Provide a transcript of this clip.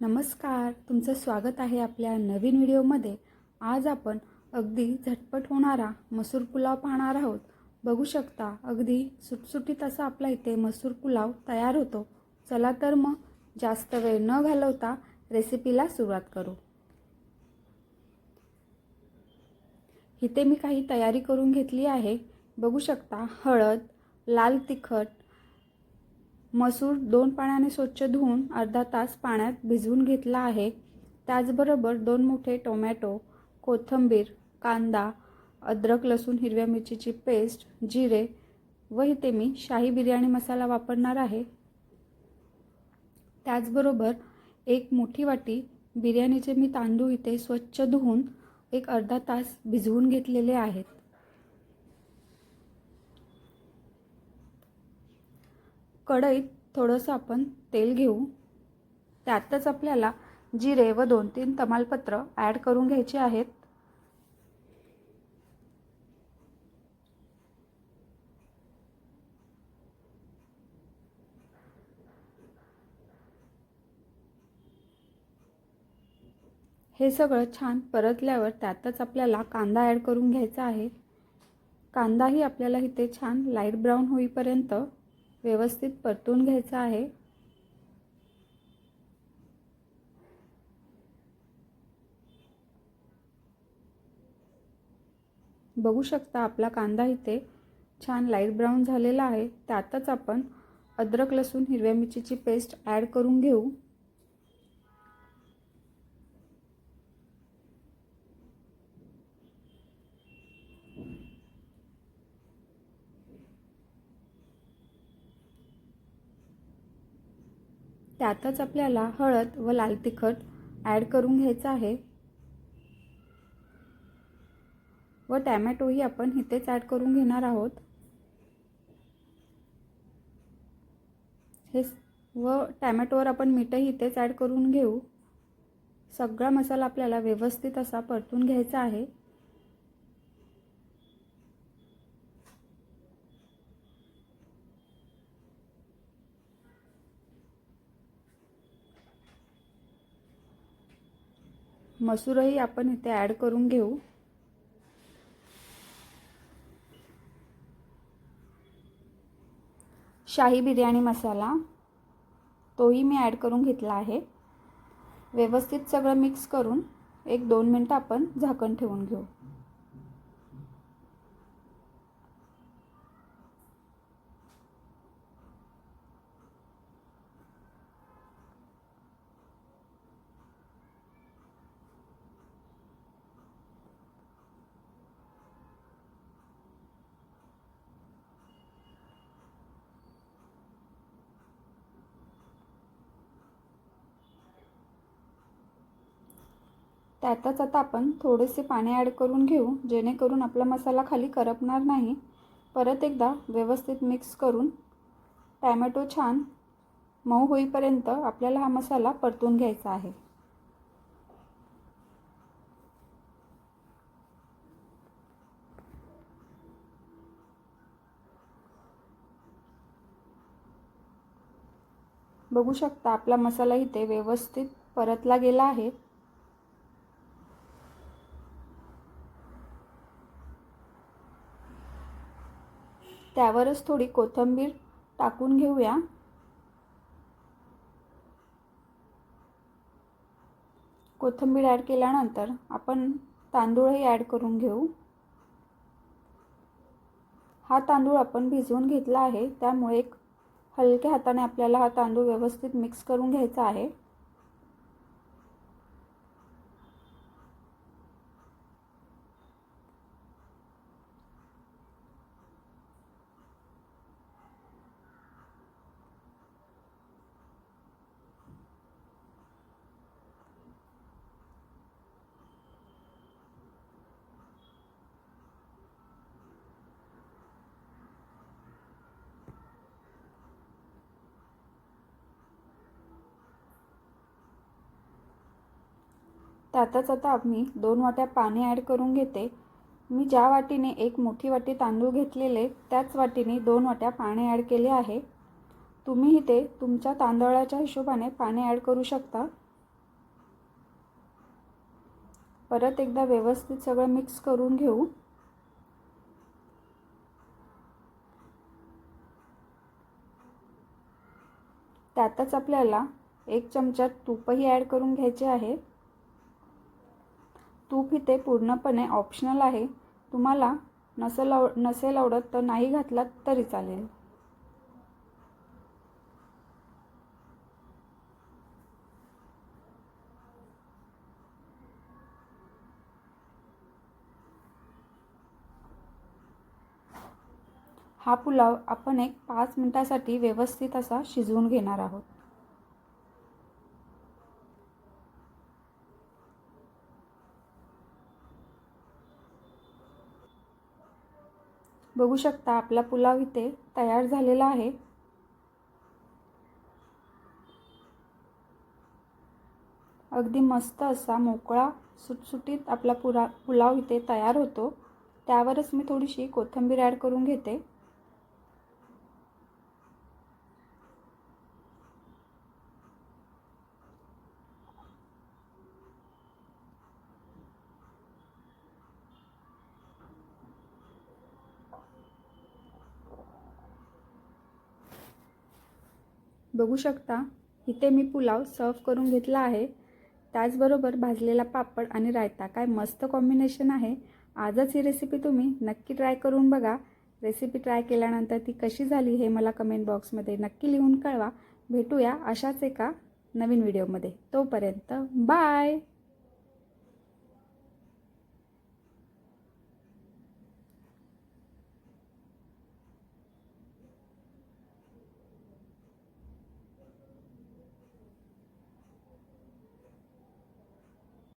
नमस्कार तुमचं स्वागत आहे आपल्या नवीन व्हिडिओमध्ये. आज आपण अगदी झटपट होणारा मसूर पुलाव पाहणार आहोत. बघू शकता अगदी सुटसुटीत असा आपला इथे मसूर पुलाव तयार होतो. चला तर मग जास्त वेळ न घालवता रेसिपीला सुरुवात करू. इथे मी काही तयारी करून घेतली आहे. बघू शकता हळद लाल तिखट मसूर दोन पाण्याने स्वच्छ धुवून अर्धा तास पाण्यात भिजवून घेतला आहे. त्याचबरोबर दोन मोठे टोमॅटो कोथिंबीर कांदा अद्रक लसूण हिरव्या मिरचीची पेस्ट जिरे व इथे मी शाही बिर्याणी मसाला वापरणार आहे. त्याचबरोबर एक मोठी वाटी बिर्याणीचे मी तांदूळ इथे स्वच्छ धुवून एक अर्धा तास भिजवून घेतलेले आहेत. कढईत थोडंसं आपण तेल घेऊ. त्यातच आपल्याला जिरे व दोन तीन तमालपत्र ॲड करून घ्यायचे आहेत. हे सगळं छान परतल्यावर त्यातच आपल्याला कांदा ॲड करून घ्यायचा आहे. कांदाही आपल्याला इथे छान लाइट ब्राऊन होईपर्यंत व्यवस्थित परतून घ्यायचा आहे. बघू शकता आपला कांदा इथे छान लाइट ब्राऊन झालेला आहे. त्यातच आपण अद्रक लसूण हिरव्या मिरचीची पेस्ट ॲड करून घेऊ. त्यातच आपल्याला हळद व लाल तिखट ॲड करून घ्यायचं आहे. व टॅमॅटोही आपण इथेच ॲड करून घेणार आहोत. हे व टॅमॅटोवर आपण मीठही इथेच ॲड करून घेऊ. सगळा मसाला आपल्याला व्यवस्थित असा परतून घ्यायचा आहे. मसूरही आपण इथे ॲड करून घेऊ. शाही बिर्याणी मसाला तोही मी ॲड करून घेतला आहे. व्यवस्थित सगळं मिक्स करून एक दोन मिनटं आपण झाकण ठेवून घेऊ. त्यातच आता आपण थोडेसे पाणी ॲड करून घेऊ जेणेकरून आपला मसाला खाली करपणार नाही. परत एकदा व्यवस्थित मिक्स करून टॅमॅटो छान मऊ होईपर्यंत आपल्याला हा मसाला परतून घ्यायचा आहे. बघू शकता आपला मसाला इथे व्यवस्थित परतला गेला आहे. त्यावरच थोडी कोथिंबीर टाकून घेऊया. कोथिंबीर ॲड केल्यानंतर आपण तांदूळही ॲड करून घेऊ. हा तांदूळ आपण भिजवून घेतला आहे त्यामुळे एक हलक्या हाताने आपल्याला हा तांदूळ व्यवस्थित मिक्स करून घ्यायचा आहे. त्यातच आता मी दोन वाट्या पाणी ॲड करून घेते. मी ज्या वाटीने एक मोठी वाटी तांदूळ घेतलेले त्याच वाटीने दोन वाट्या पाणी ॲड केले आहे. तुम्ही इथे तुमच्या तांदळाच्या हिशोबाने पाणी ॲड करू शकता. परत एकदा व्यवस्थित सगळं मिक्स करून घेऊ. त्यातच आपल्याला एक चमचा तूपही ॲड करून घ्यायचे आहे. तूप इथे पूर्णपणे ऑप्शनल आहे. तुम्हाला नसेल आव नसेल आवडत तर नाही घातलात तरी चालेल. हा पुलाव आपण एक पाच मिनटासाठी व्यवस्थित असा शिजवून घेणार आहोत. बघू शकता आपला पुलाव इथे तयार झालेला आहे. अगदी मस्त असा मोकळा सुटसुटीत आपला पुरा पुलाव इथे तयार होतो. त्यावरच मी थोडीशी कोथिंबीर ॲड करून घेते. बघू शकता इथे मी पुलाव सर्व करून घेतला आहे. त्याचबरोबर भाजलेला पापड आणि रायता काय मस्त कॉम्बिनेशन आहे. आजच ही रेसिपी तुम्ही नक्की ट्राय करून बघा. रेसिपी ट्राय केल्यानंतर ती कशी झाली हे मला कमेंट बॉक्समध्ये नक्की लिहून कळवा. भेटूया अशाच एका नवीन व्हिडिओमध्ये तोपर्यंत बाय